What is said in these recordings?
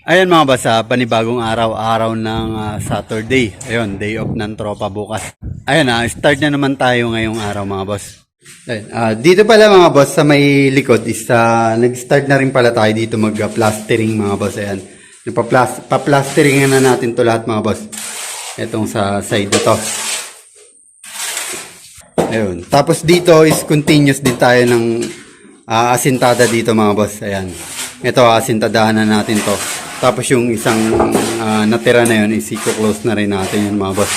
Ayan mga boss, ah, panibagong araw, araw ng ah, Saturday. Ayun, day off ng tropa bukas. Ayan, ah, start na naman tayo ngayong araw mga boss. Ayun, ah, dito pala mga boss, sa may likod is ah, nag-start na rin pala tayo dito mag-plastering mga boss. Ayan, pa-plastering na natin to lahat mga boss. Itong sa side na to. Ayun. Tapos dito is continuous din tayo ng ah, asintada dito mga boss. Ayan. Ito asintadahan na natin to. Tapos yung isang ah, natira na yun is i-close na rin natin yun mga boss.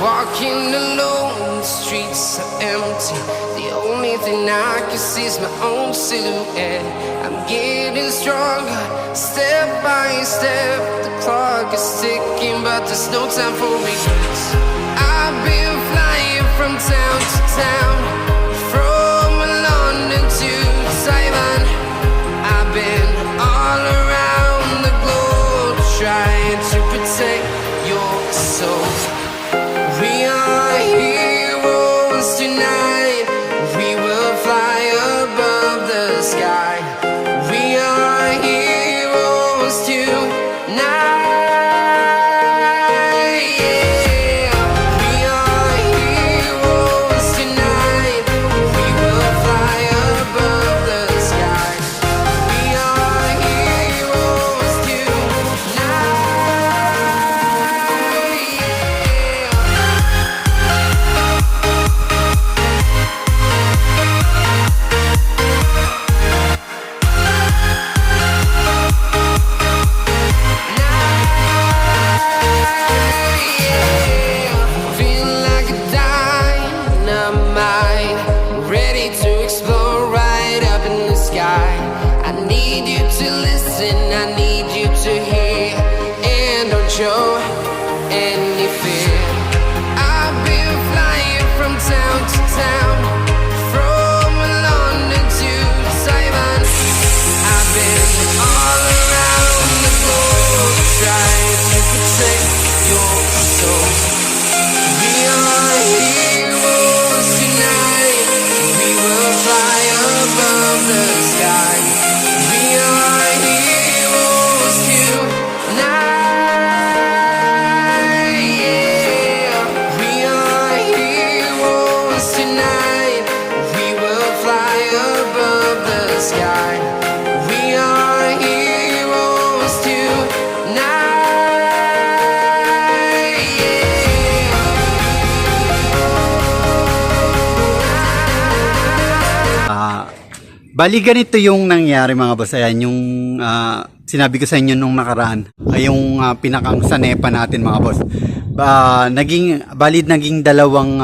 Walking alone, the streets empty. The only thing I can see is my own silhouette. I'm getting stronger, step by step. The clock is ticking, but there's no time for regrets. Need you to listen, I need you to hear, and don't show any fear. I've been flying from town to town, from London to Taiwan. I've been all around the trying bali ganito yung nangyari mga boss. Ayan, yung ah, sinabi ko sa inyo nung nakaraan. Ay yung ah, pinakang sanepa natin mga boss. Ba, naging, bali naging dalawang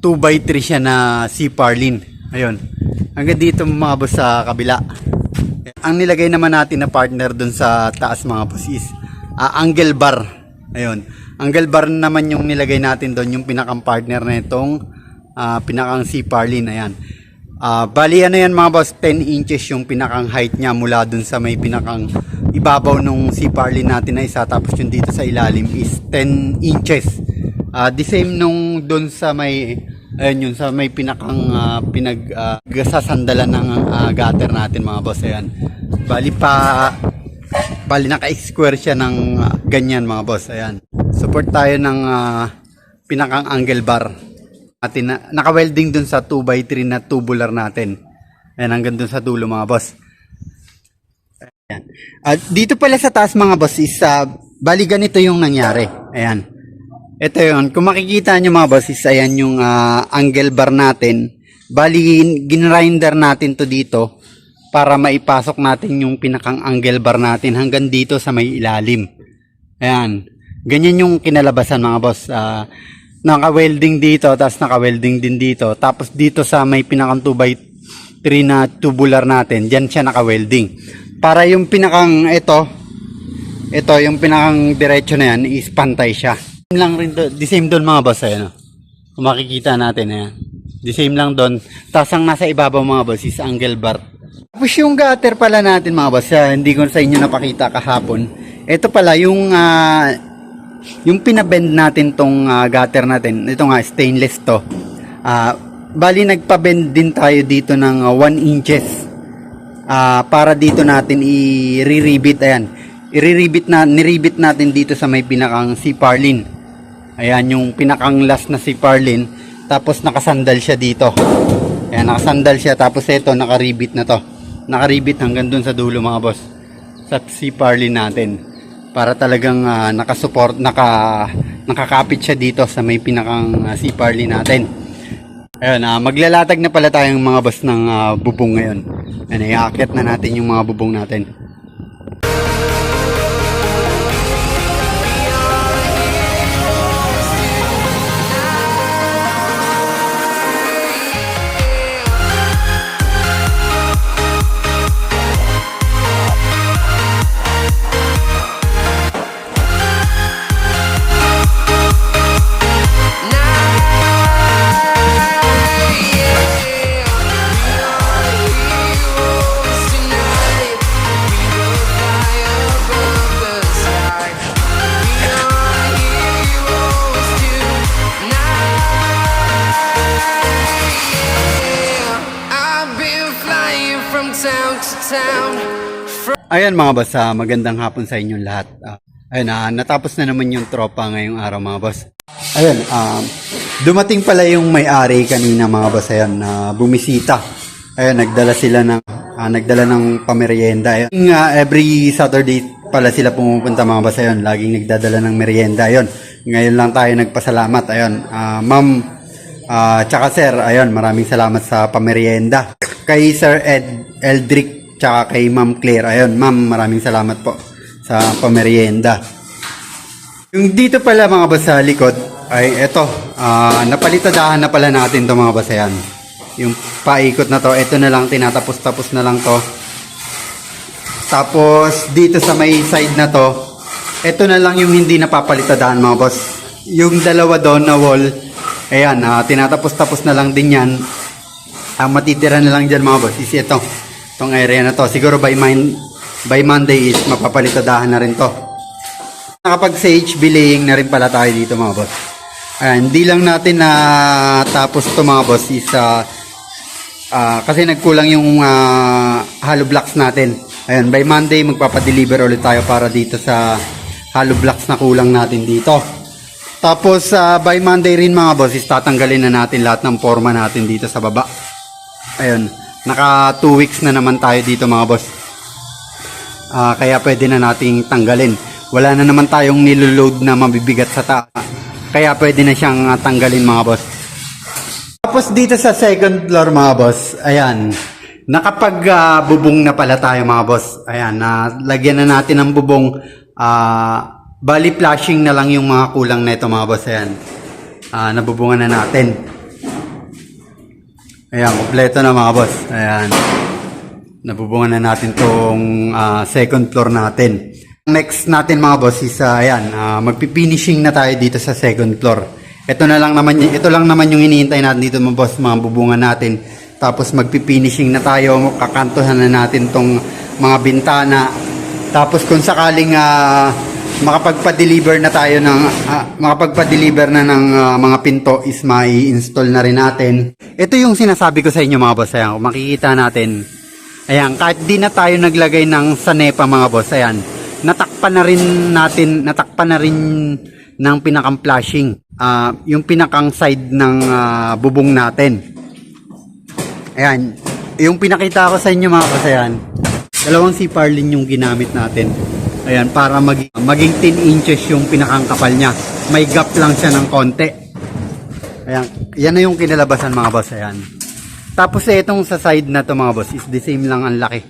2x3 siya na si Parlin. Ayun. Hanggang dito mga boss sa kabila. Ang nilagay naman natin na partner dun sa taas mga boss is ah, angle bar. Ayun. Angle bar naman yung nilagay natin doon, yung pinakang partner na itong ah, pinakang si Parlin. Ayan. Ah, bali ano yan mga boss, 10 inches yung pinakang height niya mula dun sa may pinakang ibabaw nung si Parlin natin na isa tapos yung dito sa ilalim is 10 inches. Ah, the same nung dun sa may ayun yun sa may pinakang ah, pinag ah, sasandalan ng ah, gutter natin mga boss ayan. Bali pa bali naka-square siya ng ah, ganyan mga boss ayan. Support tayo ng ah, pinakang angle bar natin na, naka-welding dun sa 2x3 na tubular natin. Ayan, hanggang dun sa dulo mga boss. Ayan. At dito pala sa taas mga boss is uh, bali ganito yung nangyari. Ayan. Ito yun. Kung makikita nyo mga boss is ayan yung ah, angle bar natin. Bali ginrinder natin to dito para maipasok natin yung pinakang angle bar natin hanggang dito sa may ilalim. Ayan. Ganyan yung kinalabasan mga boss. Ah, naka-welding dito, tapos naka-welding din dito. Tapos dito sa may pinakang 2x3 na tubular natin, dyan siya naka-welding. Para yung pinakang ito, ito yung pinakang diretso na yan, is pantay siya. Same lang rin do, the same doon mga boss, ayan o. Kung makikita natin, ayan. The same lang doon. Tapos ang nasa ibabaw mga boss is angle bar. Tapos yung gutter pala natin mga boss, ah, hindi ko sa inyo napakita kahapon. Ito pala yung ah, yung pinabend natin tong ah, gutter natin, ito nga stainless to. Ah, bali nagpa-bend din tayo dito ng 1 inches. Ah, para dito natin i-re-ribbit ayan. I-re-ribbit na niribit natin dito sa may pinakang si Parlin. Ayan yung pinakang last na si Parlin tapos nakasandal siya dito. Ayan nakasandal siya tapos ito nakaribit na to. Nakaribit hanggang dun sa dulo mga boss. Sa si Parlin natin para talagang ah, nakasupport naka nakakapit siya dito sa may pinakang uh, si Parlin natin. Ayun, ah, maglalatag na pala tayong mga boss ng ah, bubong ngayon. Ayun, iaakyat na natin yung mga bubong natin. Ayan mga boss, ah, magandang hapon sa inyong lahat. Ah, ayun, ah, natapos na naman yung tropa ngayong araw mga boss. Ayun, ah, dumating pala yung may-ari kanina mga boss, ayun, na bumisita. Ayun, nagdala sila ng, ah, nagdala ng pamerienda. Ayun, ah, every Saturday pala sila pumupunta mga boss, ayun, laging nagdadala ng merienda. Ayun, ngayon lang tayo nagpasalamat. Ayun, ah, ma'am, Ah, tsaka sir, ayun, maraming salamat sa pamerienda. Kay Sir Ed Eldrick tsaka kay Ma'am Claire. Ayun, ma'am, maraming salamat po sa pamerienda. Yung dito pala mga boss sa likod ay eto, ah, napalitadahan na pala natin to mga boss ayan. Yung paikot na to, ito na lang tinatapos-tapos na lang to. Tapos dito sa may side na to, ito na lang yung hindi napapalitadahan mga boss. Yung dalawa doon na wall, ayan, ah, tinatapos-tapos na lang din yan. Ang matitira na lang dyan mga boss is ito. Itong area na to. Siguro by, min- by Monday is mapapalitadahan na rin to. Nakapag-sage belaying na rin pala tayo dito mga boss. Ayan, hindi lang natin na tapos to mga boss is ah, ah, kasi nagkulang yung ah, hollow blocks natin. Ayan, by Monday magpapadeliver ulit tayo para dito sa hollow blocks na kulang natin dito. Tapos ah, by Monday rin mga boss is tatanggalin na natin lahat ng forma natin dito sa baba. Ayun, naka 2 weeks na naman tayo dito mga boss. Ah, kaya pwede na nating tanggalin. Wala na naman tayong niloload na mabibigat sa taas. Kaya pwede na siyang ah, tanggalin mga boss. Tapos dito sa second floor mga boss, ayan, nakapag ah, bubong na pala tayo mga boss. Ayan, na lagyan na natin ng bubong. Ah, bali flashing na lang yung mga kulang na ito mga boss. Ayan, Ah, nabubungan na natin. Ayan, kompleto na mga boss. Ayan. Nabubungan na natin tong ah, second floor natin. Next natin mga boss is ah, ayan, ah, magpi-finishing na tayo dito sa second floor. Ito na lang naman ito lang naman yung hinihintay natin dito mga boss, mga bubungan natin. Tapos magpi-finishing na tayo, kakantuhan na natin tong mga bintana. Tapos kung sakaling ah, makapagpa-deliver na tayo ng ah, makapagpa-deliver na ng ah, mga pinto is mai install na rin natin. Ito yung sinasabi ko sa inyo mga boss, ayan, makikita natin. Ayan, kahit di na tayo naglagay ng sanepa mga boss, ayan, natakpan na rin natin, natakpan na rin ng pinakang flashing. Ah, yung pinakang side ng ah, bubong natin. Ayan, yung pinakita ko sa inyo mga boss, ayan, dalawang si Parlin yung ginamit natin. Ayan, para maging, maging 10 inches yung pinakang niya. May gap lang siya ng konti. Ayan, yan na yung kinalabasan mga boss, ayan. Tapos eh, itong sa side na to mga boss is the same lang ang laki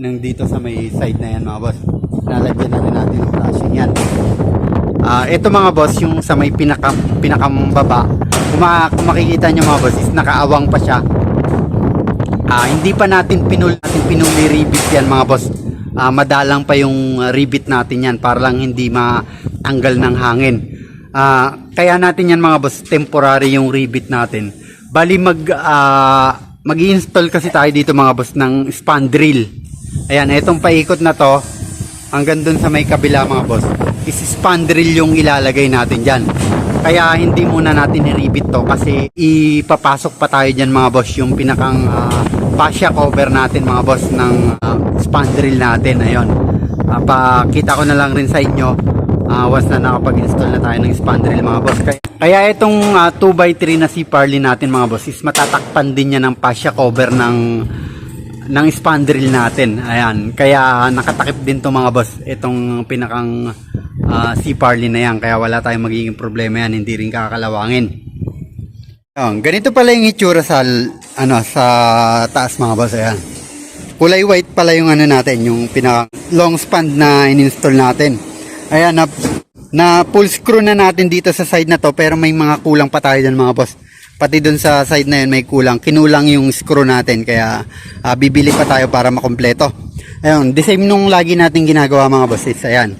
ng dito sa may side na yan mga boss. Lalagyan na rin natin ng flashing yan. Ah, ito mga boss yung sa may pinaka pinakambaba. Kung, ma- kung makikita nyo mga boss is nakaawang pa siya. Ah, hindi pa natin pinul natin pinuli yan mga boss. Ah, madalang pa yung ah, ribbit natin yan para lang hindi matanggal ng hangin. Ah, kaya natin yan mga boss, temporary yung ribbit natin. Bali mag ah, mag-install kasi tayo dito mga boss ng span drill. Ayan, itong paikot na to hanggang dun sa may kabila mga boss. is spandrel yung ilalagay natin dyan. Kaya hindi muna natin i-repeat to kasi ipapasok pa tayo dyan mga boss yung pinakang ah, fascia cover natin mga boss ng ah, spandrel natin. Ayun. Ah, pakita ko na lang rin sa inyo ah, once na nakapag-install na tayo ng spandrel mga boss. Kaya, kaya itong 2x3 na si Parley natin mga boss is matatakpan din niya ng fascia cover ng ng spandrel natin. Ayan. Kaya nakatakip din to mga boss. Itong pinakang uh, sea parley na yan. Kaya wala tayong magiging problema yan. Hindi rin kakalawangin. Ayan. Ganito pala yung itsura sa, ano, sa taas mga boss. Ayan. Kulay white pala yung ano natin. Yung pinaka long span na in-install natin. Ayan. Na, na full screw na natin dito sa side na to. Pero may mga kulang pa tayo dyan mga boss pati dun sa side na yun may kulang kinulang yung screw natin kaya ah, bibili pa tayo para makompleto ayun the same nung lagi natin ginagawa mga boss is ayan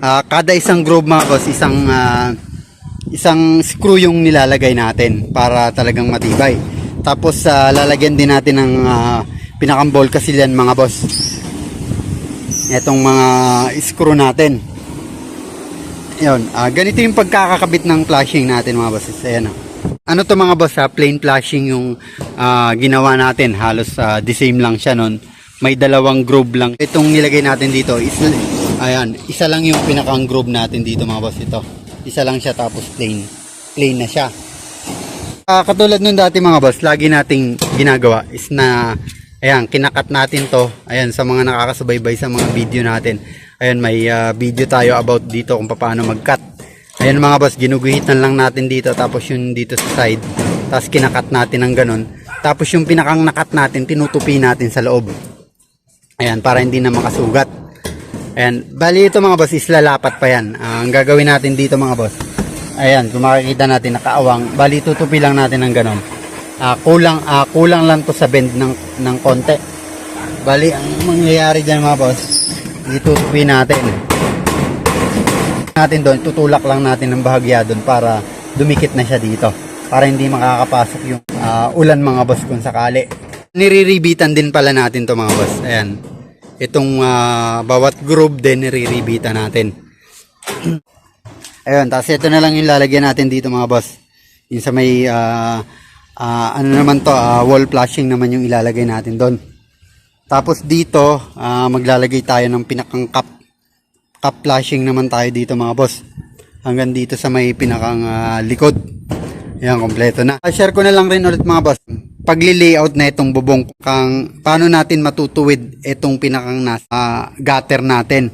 Ah, kada isang groove mga boss isang ah, isang screw yung nilalagay natin para talagang matibay tapos ah, lalagyan din natin ng uh, pinakang ball kasi yan mga boss etong mga screw natin Ayun, ah, ganito yung pagkakakabit ng flashing natin mga boss. Ayan ah. Ano to mga boss ha, plain flashing yung ah, ginawa natin. Halos ah, the same lang siya nun. May dalawang groove lang. Itong nilagay natin dito is, ayan, isa lang yung pinakang groove natin dito mga boss ito. Isa lang siya tapos plain. Plain na siya. Ah, katulad nung dati mga boss, lagi nating ginagawa is na ayan, kinakat natin to. Ayan, sa mga nakakasubaybay sa mga video natin. Ayan, may ah, video tayo about dito kung paano mag-cut. Ayan mga boss, ginuguhitan lang natin dito tapos yung dito sa side. Tapos kinakat natin ng ganun. Tapos yung pinakang nakat natin, tinutupi natin sa loob. Ayan, para hindi na makasugat. Ayan, bali ito mga boss, is lalapat pa yan. Ah, ang gagawin natin dito mga boss, ayan, kung makikita natin nakaawang, bali tutupi lang natin ng ganun. Ah, kulang, ah, kulang lang to sa bend ng, ng konti. Bali, ang mangyayari dyan mga boss, itutupi natin. Natin doon, tutulak lang natin ng bahagya doon para dumikit na siya dito. Para hindi makakapasok yung ah, ulan mga boss kung sakali. Niriribitan din pala natin to mga boss. Ayan. Itong ah, bawat group din niriribitan natin. Ayun, tapos ito na lang yung lalagyan natin dito mga boss. Yung sa may ah, ah, ano naman to, ah, wall flashing naman yung ilalagay natin doon. Tapos dito, ah, maglalagay tayo ng pinakang cup. Cup flashing naman tayo dito mga boss. Hanggang dito sa may pinakang ah, likod. Yan, kompleto na. Ah, share ko na lang rin ulit mga boss. Pagli-layout na itong bubong kang paano natin matutuwid itong pinakang nasa ah, gutter natin.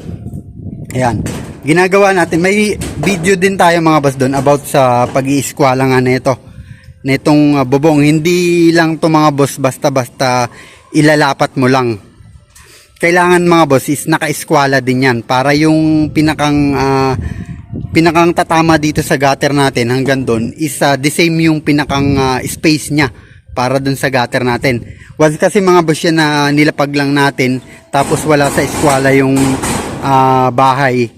Ayan. Ginagawa natin. May video din tayo mga boss doon about sa pag-iiskwala nga nito. Nitong uh, bubong. Hindi lang to mga boss basta-basta ilalapat mo lang. Kailangan mga boss is naka-eskwala din yan para yung pinakang ah, pinakang tatama dito sa gutter natin hanggang doon is ah, the same yung pinakang ah, space niya para doon sa gutter natin. Once kasi mga boss yan na nilapag lang natin tapos wala sa eskwala yung ah, bahay,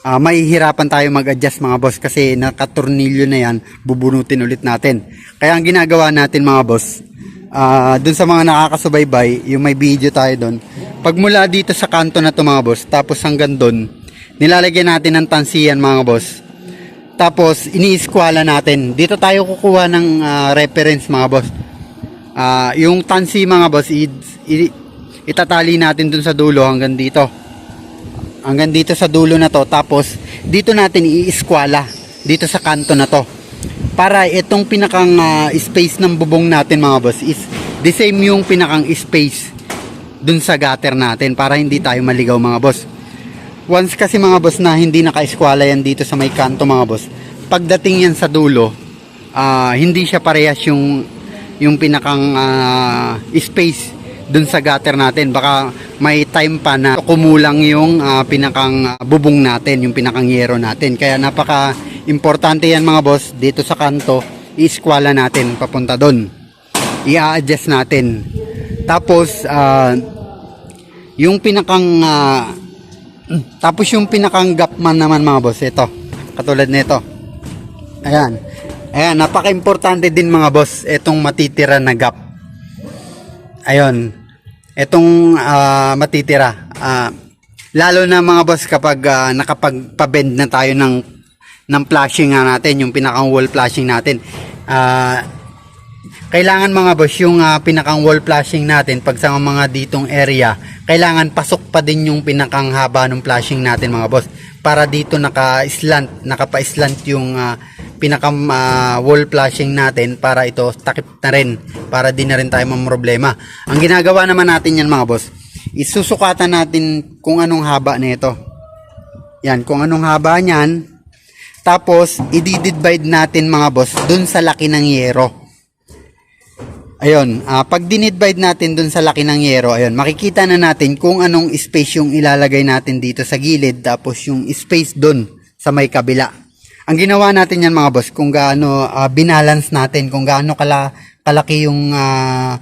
ah, mahihirapan tayo mag-adjust mga boss kasi nakatornilyo na yan, bubunutin ulit natin. Kaya ang ginagawa natin mga boss, ah doon sa mga nakakasubaybay, yung may video tayo doon. Pag mula dito sa kanto na to mga boss, tapos hanggang doon, nilalagyan natin ng tansiyan mga boss. Tapos iniiskwala natin. Dito tayo kukuha ng ah, reference mga boss. Ah, yung tansi mga boss, itatali natin dun sa dulo hanggang dito. Hanggang dito sa dulo na to. Tapos dito natin iiskwala dito sa kanto na to. Para itong pinakang ah, space ng bubong natin mga boss is the same yung pinakang space dun sa gutter natin para hindi tayo maligaw mga boss. Once kasi mga boss na hindi naka-eskwala yan dito sa may kanto mga boss, pagdating yan sa dulo, ah, hindi siya parehas yung yung pinakang ah, space dun sa gutter natin. Baka may time pa na kumulang yung ah, pinakang ah, bubong natin, yung pinakang yero natin. Kaya napaka importante yan mga boss dito sa kanto, i-eskwala natin papunta doon. I-adjust natin. Tapos ah, yung pinakang ah, tapos yung pinakang gapman naman mga boss, ito. Katulad nito. Ayan. Ayan, napaka-importante din mga boss, itong matitira na gap. Ayun. Itong ah, matitira. ah, Lalo na mga boss kapag ah, nakapagpa-bend na tayo ng ng flashing nga natin, yung pinakang wall flashing natin. Ah, kailangan mga boss yung ah, pinakang wall flashing natin pag sa mga ditong area, kailangan pasok pa din yung pinakang haba ng flashing natin mga boss para dito naka-slant, nakapa-slant yung ah, pinakang ah, wall flashing natin para ito takip na rin para di na rin tayo problema. Ang ginagawa naman natin yan mga boss, isusukatan natin kung anong haba nito. Yan, kung anong haba niyan. Tapos, i-divide natin mga boss dun sa laki ng yero. Ayun, ah, pag dinidivide natin dun sa laki ng yero, ayun, makikita na natin kung anong space yung ilalagay natin dito sa gilid, tapos yung space dun sa may kabila. Ang ginawa natin yan mga boss, kung gaano ah, binalance natin, kung gaano kala, kalaki yung ah,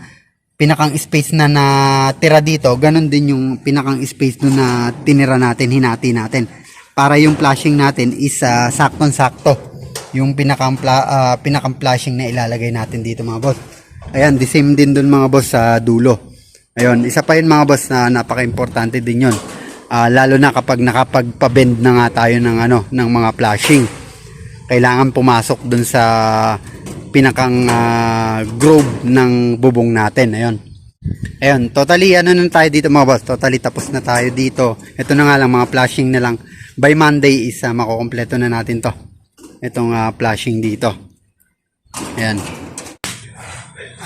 pinakang space na natira dito, ganun din yung pinakang space dun na tinira natin, hinati natin. Para yung flashing natin is ah, saktong-sakto. Yung pinakang, ah, pinakang flashing na ilalagay natin dito mga boss. Ayan, the same din dun mga boss sa dulo. Ayun, isa pa yun mga boss na napaka-importante din yun. Ah, lalo na kapag nakapagpa-bend na nga tayo ng ano, ng mga flashing. Kailangan pumasok dun sa pinakang ah, groove ng bubong natin. Ayun. Ayun, totally ano na tayo dito mga boss. Totally tapos na tayo dito. Ito na nga lang mga flashing na lang. By Monday is uh, makukompleto na natin to. Itong ah, flashing dito. Ayan.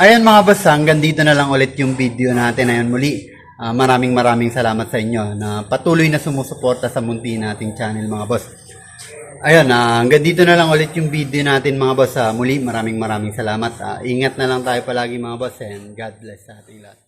Ayan mga boss, hanggang dito na lang ulit yung video natin. Ayan muli, ah, maraming maraming salamat sa inyo na patuloy na sumusuporta sa munti nating channel mga boss. Ayun, ah, hanggang dito na lang ulit yung video natin mga boss. Ah, muli, maraming maraming salamat. Ah, ingat na lang tayo palagi mga boss and God bless sa ating lahat.